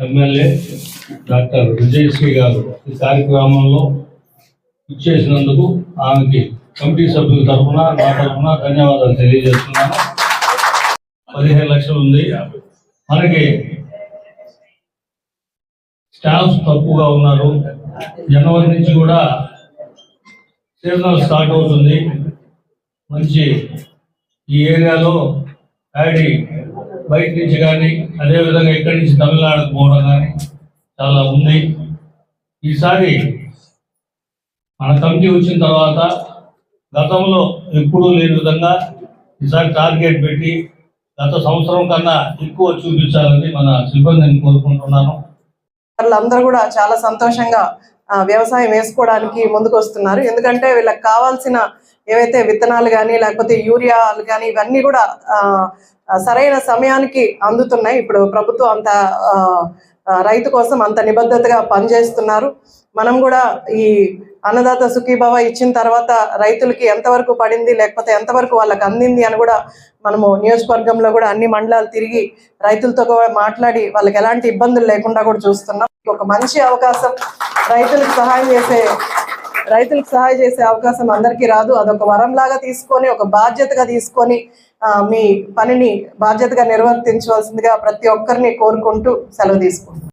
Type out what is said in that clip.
MLA doctor Vijayasri గారు ఈ కార్యక్రమంలో ఇచ్చేసినందుకు ఆమెకి కమిటీ సభ్యుల తరఫున నా తరఫున ధన్యవాదాలు తెలియజేస్తున్నాను. పదిహేను లక్షలు ఉంది. మనకి స్టాఫ్ తక్కువగా ఉన్నారు. జనవరి నుంచి కూడా సీజనల్ స్టార్ట్ అవుతుంది. మంచి ఈ ఏరియాలో ప్యాడీ బయట నుంచి కానీ అదేవిధంగా ఇక్కడి నుంచి తమిళనాడుకు పోవడం కానీ చాలా ఉంది. ఈసారి మన కమిటీ వచ్చిన తర్వాత గతంలో ఎప్పుడూ లేని విధంగా ఈసారి టార్గెట్ పెట్టి గత సంవత్సరం కన్నా ఎక్కువ చూపించాలని మన సిబ్బందిని కోరుకుంటున్నాను. వాళ్ళందరూ కూడా చాలా సంతోషంగా వ్యవసాయం వేసుకోవడానికి ముందుకు వస్తున్నారు ఎందుకంటే వీళ్ళకి కావాల్సిన ఏవైతే విత్తనాలు కానీ లేకపోతే యూరియాలు కానీ ఇవన్నీ కూడా ఆ, సరైన సమయానికి అందుతున్నాయి. ఇప్పుడు ప్రభుత్వం అంత రైతు కోసం అంత నిబద్ధతగా పనిచేస్తున్నారు. మనం కూడా ఈ అన్నదాత సుఖీభవ ఇచ్చిన తర్వాత రైతులకి ఎంతవరకు పడింది లేకపోతే ఎంతవరకు వాళ్ళకి అందింది అని కూడా మనము నియోజకవర్గంలో కూడా అన్ని మండలాలు తిరిగి రైతులతో కూడా మాట్లాడి వాళ్ళకి ఎలాంటి ఇబ్బందులు లేకుండా కూడా చూస్తున్నాం. ఒక మంచి అవకాశం. రైతులకు సహాయం చేసే రైతులకు సహాయం చేసే అవకాశం అందరికీ రాదు. అదొక వరంలాగా తీసుకొని ఒక బాధ్యతగా తీసుకొని మీ పనిని బాధ్యతగా నిర్వర్తించవలసిందిగా ప్రతి ఒక్కరిని కోరుకుంటూ సెలవు తీసుకుంటున్నాను.